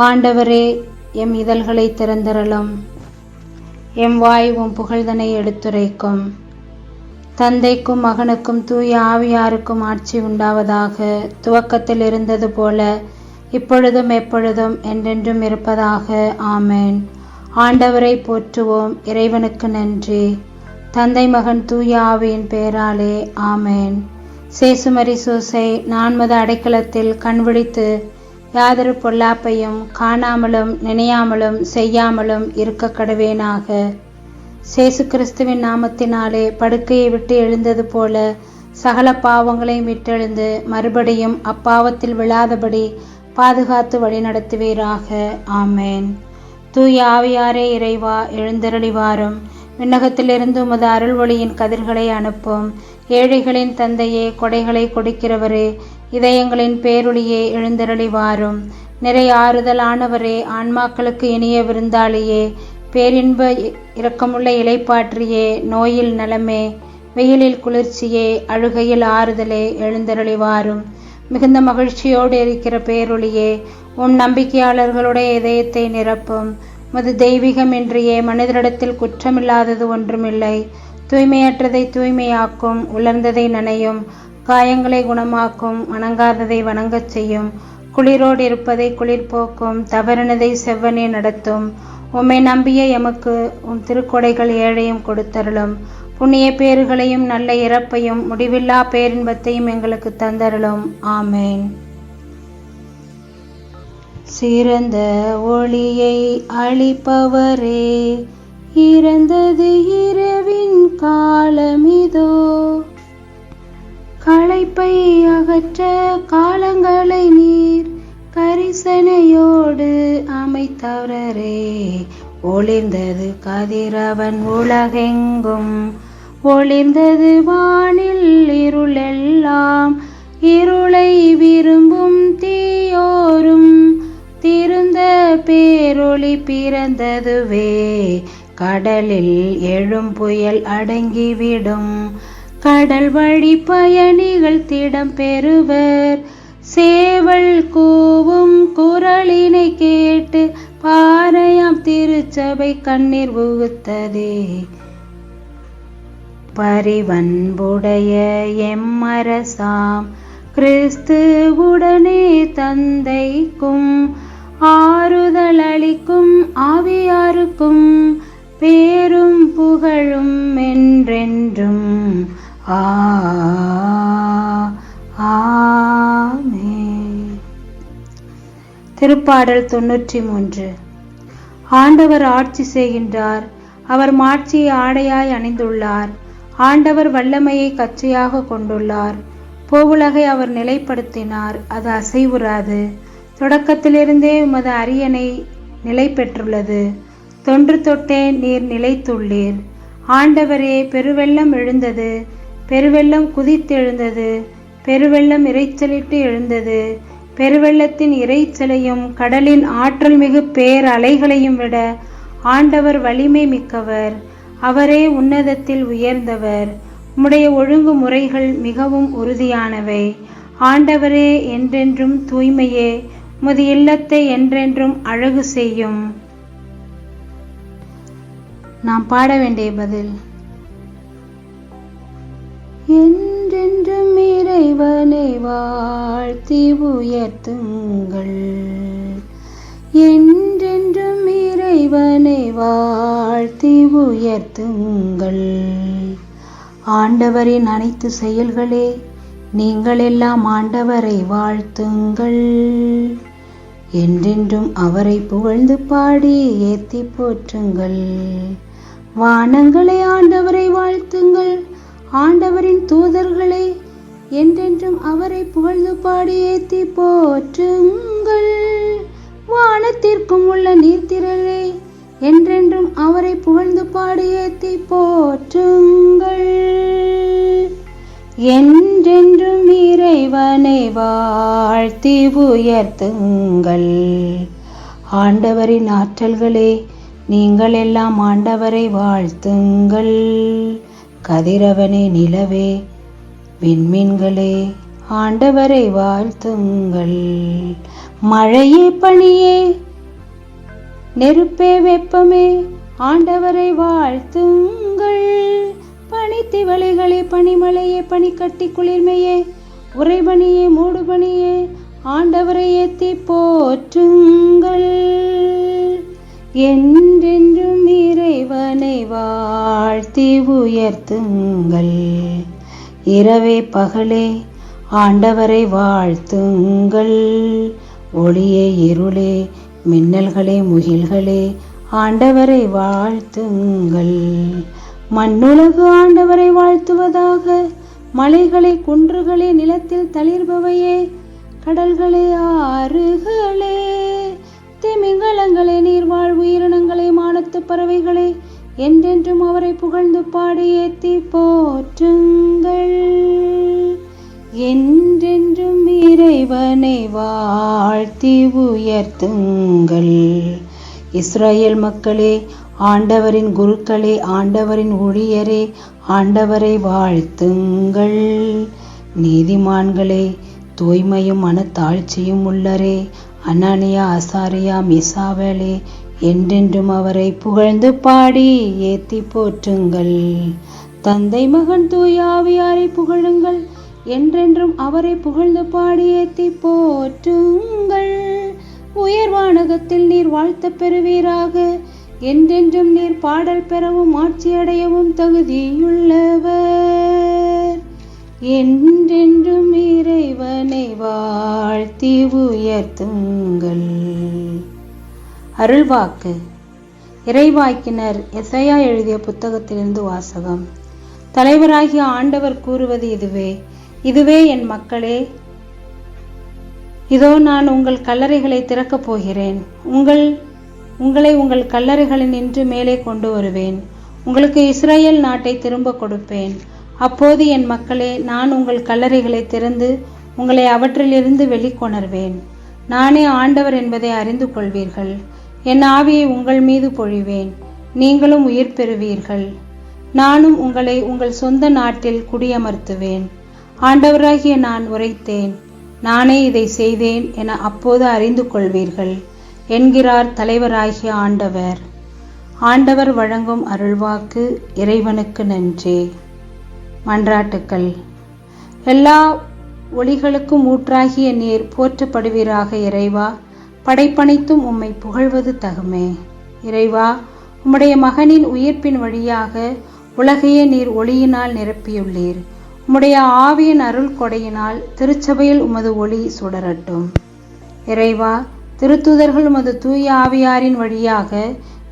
ஆண்டவரே எம் இதழ்களை திறந்தரலும் எம் வாய் உம் புகழ்தனை எடுத்துரைக்கும். தந்தைக்கும் மகனுக்கும் தூய ஆவியாருக்கும் ஆட்சி உண்டாவதாக துவக்கத்தில் இருந்தது போல இப்பொழுதும் எப்பொழுதும் என்றென்றும் இருப்பதாக. ஆமேன். ஆண்டவரை போற்றுவோம். இறைவனுக்கு நன்றி. தந்தை மகன் தூய ஆவியின் பெயராலே ஆமேன். சேசுமரி சூசை நான்மது அடைக்கலத்தில் கண்விழித்து யாதொரு பொல்லாப்பையும் காணாமலும் நினையாமலும் செய்யாமலும் இருக்க கடவேனாக. சேசு கிறிஸ்துவின் நாமத்தினாலே படுக்கையை விட்டு எழுந்தது போல சகல பாவங்களையும் விட்டெழுந்து மறுபடியும் அப்பாவத்தில் விழாதபடி பாதுகாத்து வழிநடத்துவீராக. ஆமேன். தூய ஆவியாரே இறைவா எழுந்தருளிவாரும். விண்ணகத்திலிருந்து உமது அருள் ஒளியின் கதிர்களை அனுப்பும். ஏழைகளின் தந்தையே கொடைகளை கொடுக்கிறவரே இதயங்களின் பேருளியே எழுந்தருளிவாரும். நிறை ஆறுதலானவரே ஆன்மாக்களுக்கு இனிய விருந்தாளியே பேரின்ப இரக்கமுள்ள இலைப்பாற்றியே நோயில் நலமே வெயிலில் குளிர்ச்சியே அழுகையில் ஆறுதலே எழுந்தருளி வாரும் மிகுந்த மகிழ்ச்சியோடு இருக்கிற பேரொளியே உன் நம்பிக்கையாளர்களுடைய இதயத்தை நிரப்பும். மது தெய்வீகம் இன்றியே மனிதரிடத்தில் குற்றமில்லாதது ஒன்றுமில்லை. தூய்மையற்றதை தூய்மையாக்கும் உலர்ந்ததை நனையும் காயங்களை குணமாக்கும் வணங்காததை வணங்கச் செய்யும். குளிரோடு இருப்பதை குளிர்போக்கும் தவறினதை செவ்வனே நடத்தும். உம்மை நம்பிய எமக்கு உம் திருக்கொடைகள் ஏழையும் கொடுத்தருளும். புண்ணிய பேறுகளையும் நல்ல இறப்பையும் முடிவில்லா பேரின்பத்தையும் எங்களுக்கு தந்தருளும். ஆமேன். சிறந்த ஒளியை அளிப்பவரே. இறந்தது இரவின் காலமிதோ. களைப்பை அகற்ற காலங்களை நீர் கரிசனையோடு அமைத்தவரே. ஒளிர்ந்தது கதிரவன் உலகெங்கும். ஒளிர்ந்தது வானில் இருளெல்லாம். இருளை விரும்பும் பிறந்ததுவே. கடலில் எழும் புயல் அடங்கிவிடும். கடல் வழி பயணிகள் திடம் பெறுவர். சேவல் கூவும் குரலினை கேட்டு பாறையாம் திருச்சபை கண்ணீர் உகுத்ததே பரிவன்புடைய எம்மரசாம் கிறிஸ்து உடனே தந்தைக்கும் ஆறுதல் அளிக்கும் ஆவியாருக்கும் பேரும் புகழும் என்றென்றும். ஆ திருப்பாடல் தொன்னூற்றி மூன்று ஆண்டவர் ஆட்சி செய்கின்றார். அவர் மாட்சியை ஆடையாய் அணிந்துள்ளார். ஆண்டவர் வல்லமையை கச்சையாக கொண்டுள்ளார். போவுலகை அவர் நிலைப்படுத்தினார். அது அசைவுறாது. தொடக்கத்திலிருந்தே உமது அரியணை நிலை பெற்றுள்ளது தொன்று தொட்டே நீர் நிலைத்துள்ளீர். ஆண்டவரே பெருவெள்ளம் எழுந்தது. பெருவெள்ளம் குதித்தெழுந்தது. பெருவெள்ளம் இறைச்சலிட்டு எழுந்தது. பெருவெள்ளத்தின் இறைச்சலையும் கடலின் ஆற்றல் மிகு பேர் அலைகளையும் விட ஆண்டவர் வலிமை மிக்கவர். அவரே உன்னதத்தில் உயர்ந்தவர். உம்முடைய ஒழுங்கு முறைகள் மிகவும் உறுதியானவை. ஆண்டவரே என்றென்றும் தூய்மையே. உமது இல்லத்தை என்றென்றும் அழகு செய்யும். நாம் பாட வேண்டிய பதில். என்றென்றும் இறைவனை வாழ்த்தி உயர்த்துங்கள். என்றென்றும் இறைவனை வாழ்த்தி உயர்த்துங்கள். ஆண்டவரின் அனைத்து செயல்களே நீங்கள் எல்லாம் ஆண்டவரை வாழ்த்துங்கள். என்றென்றும் அவரை புகழ்ந்து பாடி ஏத்தி போற்றுங்கள். வானங்களை ஆண்டவரை வாழ்த்துங்கள். ஆண்டவரின் தூதர்களை என்றென்றும் அவரை புகழ்ந்து பாடி ஏத்தி போற்றுங்கள். வானத்திற்கும் உள்ள நீர்த்திரலை என்றென்றும் அவரை புகழ்ந்து பாடி ஏத்தி போற்றுங்கள். என்றென்றும் இறைவனை வாழ்த்தி உயர்த்துங்கள். ஆண்டவரின் ஆற்றல்களே நீங்கள் எல்லாம் ஆண்டவரை வாழ்த்துங்கள். கதிரவனே நிலவே விண்மீன்களே ஆண்டவரை வாழ்த்துங்கள். மழையே பனியே நெருப்பே வெப்பமே ஆண்டவரை வாழ்த்துங்கள். பனிமலையே பனிக்கட்டி குளிர்மையே உறைபனியே மூடுபனியே ஆண்டவரை ஏத்தி போற்றுங்கள். என்றென்றும் இறைவனை வாழ்த்தி உயர்த்துங்கள். இரவே பகலே ஆண்டவரை வாழ்த்துங்கள். ஒளியே இருளே மின்னல்களே முகில்களே ஆண்டவரை வாழ்த்துங்கள். மண்ணுலகு ஆண்டவரை வாழ்த்துவதாக மலைகளை குன்றுகளே நிலத்தில் தளிர்பவையே கடல்களே ஆறுகளே திமிங்கலங்களே நீர்வாழ் உயிரினங்களே மானத்து பறவைகளே என்றென்றும் அவரை புகழ்ந்து பாடி ஏத்தி போற்றுங்கள். என்றென்றும் இறைவனை வாழ்த்தி உயர்த்துங்கள். இஸ்ரேல் மக்களே ஆண்டவரின் குருக்களே ஆண்டவரின் ஊழியரே ஆண்டவரை வாழ்த்துங்கள். நீதிமான்களே தூய்மையும் மனத்தாழ்ச்சியும் உள்ளரே. அனானியா அசாரியா மிசாவேலே என்றென்றும் அவரை புகழ்ந்து பாடி ஏத்தி போற்றுங்கள். தந்தை மகன் தூயாவியாரை புகழுங்கள் என்றென்றும் அவரை புகழ்ந்து பாடி ஏத்தி போற்றுங்கள். உயர்வானகத்தில் நீர் வாழ்த்த பெறுவீராக. என்றென்றும் நீர் பாடல் பெறவும் ஆட்சியடையவும் தகுதியுள்ளவர். என்றென்றும் இறைவனை வாழ்த்தி உயர்த்துங்கள். அருள்வாக்கு. இறைவாக்கினர் எசையா எழுதிய புத்தகத்திலிருந்து வாசகம். தலைவராகிய ஆண்டவர் கூறுவது இதுவே இதுவே என் மக்களே இதோ நான் உங்கள் கல்லறைகளை திறக்கப் போகிறேன். உங்கள் உங்களை உங்கள் கல்லறைகளில் நின்று மேலே கொண்டு வருவேன். உங்களுக்கு இஸ்ரேல் நாட்டை திரும்ப கொடுப்பேன். அப்போது என் மக்களே நான் உங்கள் கல்லறைகளை திறந்து உங்களை அவற்றிலிருந்து வெளிக்கொணர்வேன். நானே ஆண்டவர் என்பதை அறிந்து கொள்வீர்கள். என் ஆவியை உங்கள் மீது பொழிவேன். நீங்களும் உயிர் பெறுவீர்கள். நானும் உங்களை உங்கள் சொந்த நாட்டில் குடியமர்த்துவேன். ஆண்டவராகிய நான் உரைத்தேன். நானே இதை செய்தேன் என அப்போது அறிந்து கொள்வீர்கள். என்கிறார் தலைவராகிய ஆண்டவர். ஆண்டவர் வழங்கும் அருள்வாக்கு இறைவனுக்கு நன்றி. மன்றாட்டுக்கள். எல்லா ஒளிகளுக்கும் ஊற்றாகிய நீர் போற்றப்படுவீராக இறைவா. படைப்பனைத்தும் உம்மை புகழ்வது தகுமே. இறைவா உம்முடைய மகனின் உயிர்ப்பின் வழியாக உலகையே நீர் ஒளியினால் நிரப்பியுள்ளீர். உம்முடைய ஆவியின் அருள் கொடையினால் திருச்சபையில் உமது ஒளி சுடரட்டும். இறைவா திருத்துதர்கள் உமது தூய ஆவியாரின் வழியாக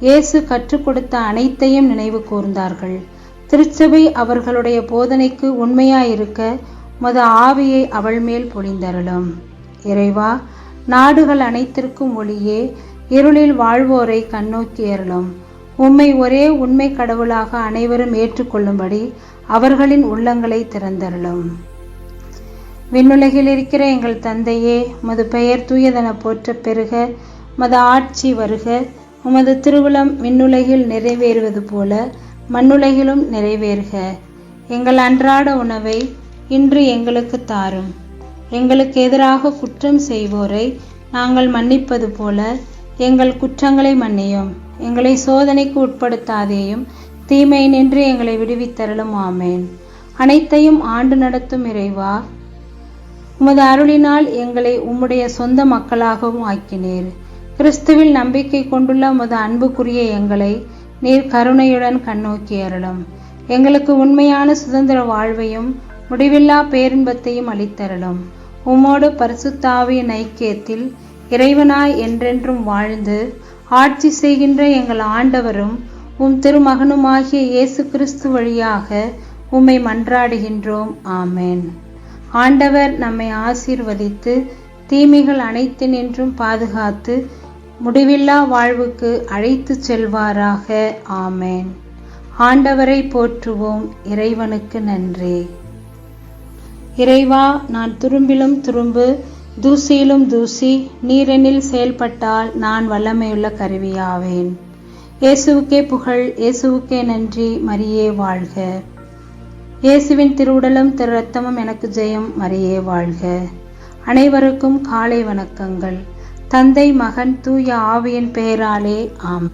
இயேசு கற்றுக் கொடுத்த அனைத்தையும் நினைவு கூர்ந்தார்கள். திருச்சபை அவர்களுடைய போதனைக்கு உண்மையாயிருக்க மது ஆவியை அவள் மேல் பொழிந்தருளும். இறைவா நாடுகள் அனைத்திற்கும் ஒளியே இருளில் வாழ்வோரை கண்ணோக்கி அருளும். உம்மை ஒரே உண்மை கடவுளாக அனைவரும் ஏற்றுக்கொள்ளும்படி அவர்களின் உள்ளங்களை திறந்தருளும். விண்ணுலகில் இருக்கிற எங்கள் தந்தையே உமது பெயர் தூயதென போற்ற பெருக உமது ஆட்சி வருக. உமது திருவுளம் விண்ணுலகில் நிறைவேறுவது போல மண்ணுலகிலும் நிறைவேறுக. எங்கள் அன்றாட உணவை இன்று எங்களுக்கு தாரும். எங்களுக்கு எதிராக குற்றம் செய்வோரை நாங்கள் மன்னிப்பது போல எங்கள் குற்றங்களை மன்னியும். எங்களை சோதனைக்கு உட்படுத்தாதேயும் தீமை நின்று எங்களை விடுவித்தரலும் ஆமேன். அனைத்தையும் ஆண்டு நடத்தும் இறைவா உமது அருளினால் எங்களை உம்முடைய சொந்த மக்களாகவும் ஆக்கினீர். கிறிஸ்துவில் நம்பிக்கை கொண்டுள்ள உமது அன்புக்குரிய எங்களை நீர் கருணையுடன் கண்ணோக்கி அருளும். எங்களுக்கு உண்மையான சுதந்திர வாழ்வையும் முடிவில்லா பேரின்பத்தையும் அளித்தருளும். உம்மோடு பரிசுத்தாவியின் ஐக்கியத்தில் இறைவனாய் என்றென்றும் வாழ்ந்து ஆட்சி செய்கின்ற எங்கள் ஆண்டவரும் உம் திருமகனுமாகிய இயேசு கிறிஸ்து வழியாக உம்மை மன்றாடுகின்றோம். ஆமேன். ஆண்டவர் நம்மை ஆசீர்வதித்து தீமைகள் அனைத்து நின்றும் பாதுகாத்து முடிவில்லா வாழ்வுக்கு அழைத்துச் செல்வாராக. ஆமேன். ஆண்டவரை போற்றுவோம். இறைவனுக்கு நன்றி. இறைவா நான் துரும்பிலும் துரும்பு தூசியிலும் தூசி நீரெனில் செயல்பட்டால் நான் வல்லமையுள்ள கருவியாவேன். இயேசுவுக்கே புகழ் இயேசுவுக்கே நன்றி. மரியே வாழ்க. இயேசுவின் திருவுடலும் திரு ரத்தமும் எனக்கு ஜெயம். மரியே வாழ்க. அனைவருக்கும் காலை வணக்கங்கள். தந்தை மகன் தூய ஆவியின் பெயராலே ஆம்